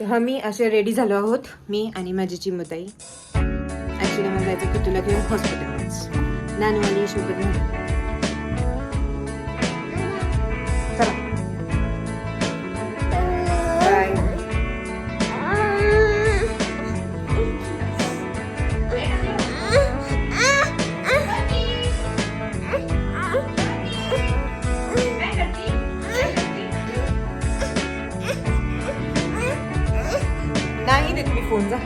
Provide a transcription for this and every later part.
तर आम्ही असे रेडी झालो आहोत. मी आणि माझी चिमुताई ॲक्च्युली मला जायचं की तुला घेऊन हॉस्पिटल नानवाली सोबत नाही फोन जा.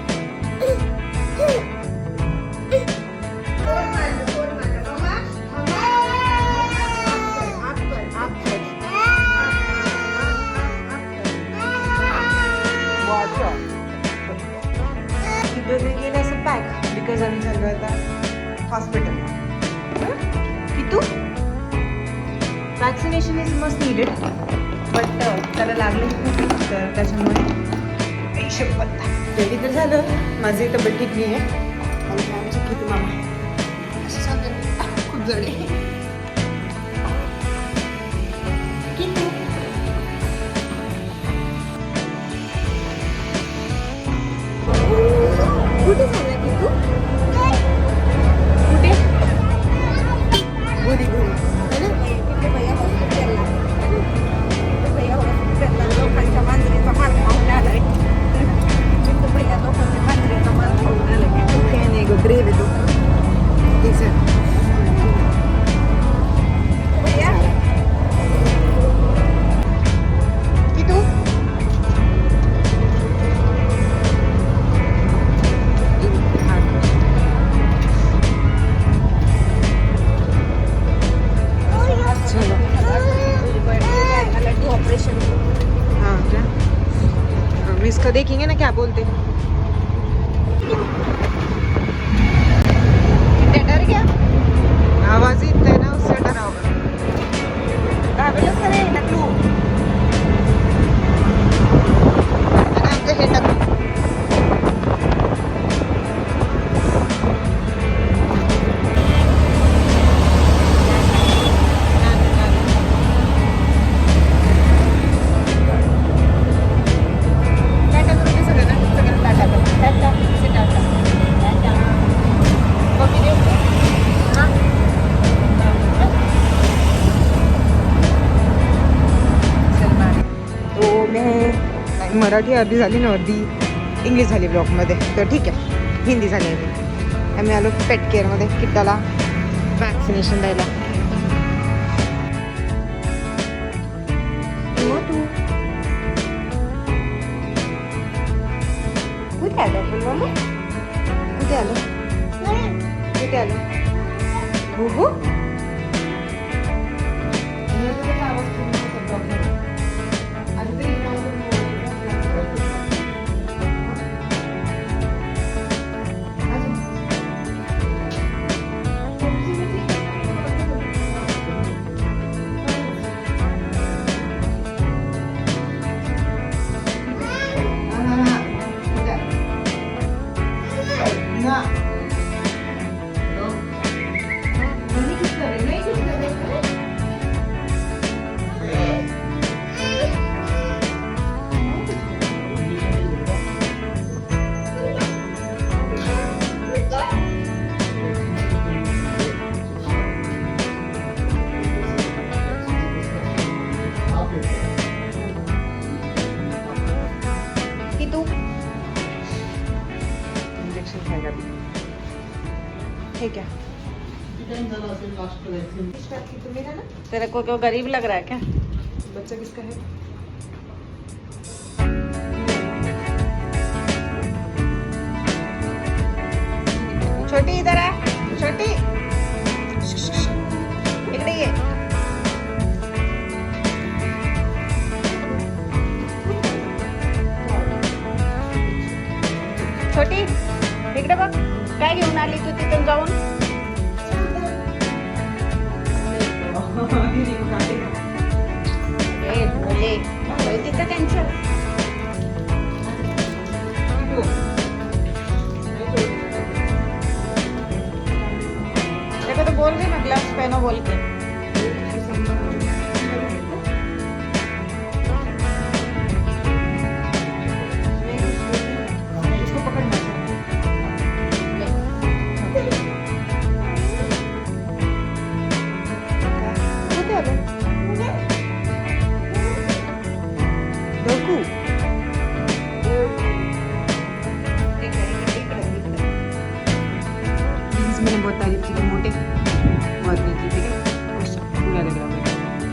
गेले असं पॅक बिकॉज आम्ही चाललो आता हॉस्पिटल कितू vaccination is must needed but त्याला लागले खूप तर त्याच्यामुळे शपथ रेडी तर झालं. माझं इथं ठीक नाही आहे आणि आमचे किती मामा असं सांगत खूप जडे बोलते. मराठी अर्धी झाली ना अर्धी इंग्लिश झाली ब्लॉकमध्ये तर ठीक आहे हिंदी झाली आहे आम्ही आलो पेट केअरमध्ये किट्टाला वॅक्सिनेशन द्यायला. हो कुठे आलो आपण मामा? कुठे आलो? कुठे आलो? हो. हो. खाएगा अभी ठीक है। ना तेरे को क्यों गरीब लग रहा है क्या? बच्चा किसका है? छोटी इधर है छोटी। छोटी। इकडे बघ काय घेऊन आली तू तिथून जाऊन? तिथं त्यांचं.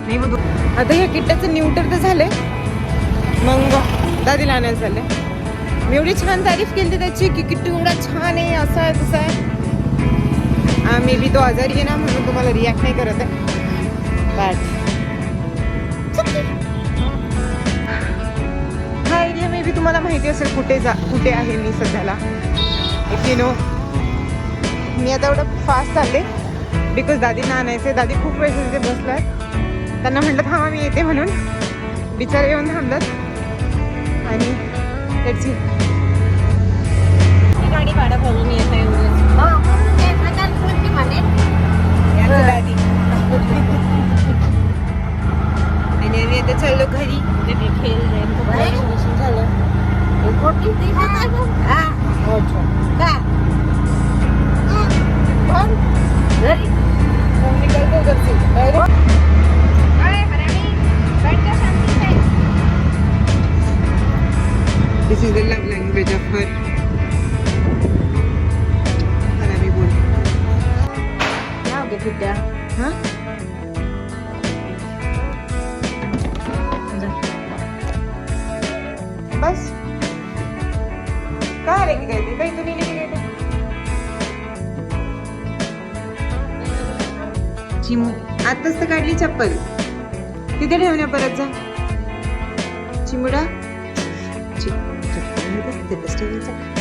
नाही मग आता या किट्टाचं न्यूटर तर झालंय. मग दादीला आणायला झाले मी एवढी छान तारीफ केली त्याची की किट्टू एवढा छान आहे असं आहे तसं आहे. मे बी तो आजारी आहे ना म्हणून तुम्हाला रिॲक्ट नाही करत आहे. बॅट हा एरिया मे बी तुम्हाला माहिती असेल कुठे जा कुठे आहे मी सध्याला. इफ यू नो मी आता एवढं फास्ट चालले बिकॉज दादींना आणायचे दादी खूप वेळ तिथे बसलाय. त्यांना म्हटलं थांबा मी येते म्हणून. बिचार येऊन थांबलं आणि त्याची गाडी भाडं भरून येत आहे किट्या हा? बस. काय रे की काय काही तुम्ही लिहिली काय चिमू तर काढली चप्पल. तिथे ठेवण्या परत जा. चिमुडा. चिमुडा तिथेच ठेवायचा.